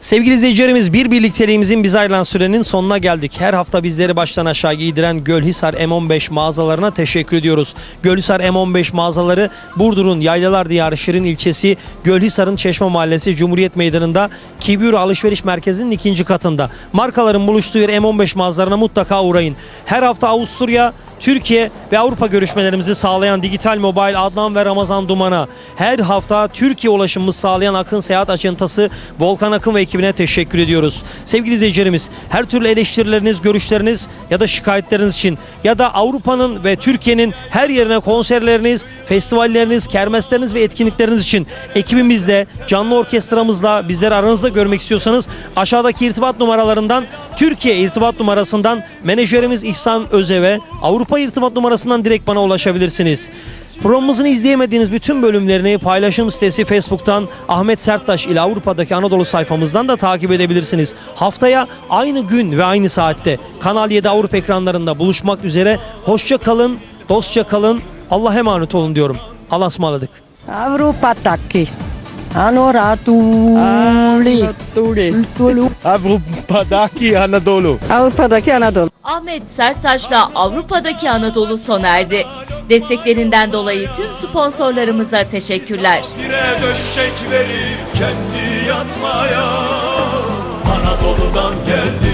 Sevgili izleyicilerimiz bir birlikteliğimizin biz ayrılan sürenin sonuna geldik. Her hafta bizleri baştan aşağı giydiren Gölhisar M15 mağazalarına teşekkür ediyoruz. Gölhisar M15 mağazaları Burdur'un Yaylalar Diyarı Şirin ilçesi Gölhisar'ın Çeşme Mahallesi Cumhuriyet Meydanı'nda Kibir Alışveriş Merkezi'nin ikinci katında. Markaların buluştuğu yer M15 mağazalarına mutlaka uğrayın. Her hafta Avusturya, Türkiye ve Avrupa görüşmelerimizi sağlayan Digital Mobile Adnan ve Ramazan Duman'a her hafta Türkiye ulaşımımızı sağlayan Akın Seyahat Acentası Volkan Akın ve ekibine teşekkür ediyoruz. Sevgili izleyicilerimiz her türlü eleştirileriniz, görüşleriniz ya da şikayetleriniz için ya da Avrupa'nın ve Türkiye'nin her yerine konserleriniz, festivalleriniz, kermesleriniz ve etkinlikleriniz için ekibimizle, canlı orkestramızla bizleri aranızda görmek istiyorsanız aşağıdaki irtibat numaralarından Türkiye irtibat numarasından menajerimiz İhsan Özev'e Avrupa irtibat numarasından direkt bana ulaşabilirsiniz. Programımızın izleyemediğiniz bütün bölümlerini paylaşım sitesi Facebook'tan Ahmet Serttaş ile Avrupa'daki Anadolu sayfamızdan da takip edebilirsiniz. Haftaya aynı gün ve aynı saatte Kanal 7 Avrupa ekranlarında buluşmak üzere. Hoşça kalın, dostça kalın, Allah'a emanet olun diyorum. Allah'a ısmarladık. Avrupa'daki Anoratuli Tulu Avrupa'daki Anadolu. Avrupa'daki Anadolu Ahmet Serttaş'la Avrupa'daki Anadolu sona erdi. Desteklerinden dolayı tüm sponsorlarımıza teşekkürler. Dire döşek verir kendi yatmaya Anadolu'dan geldi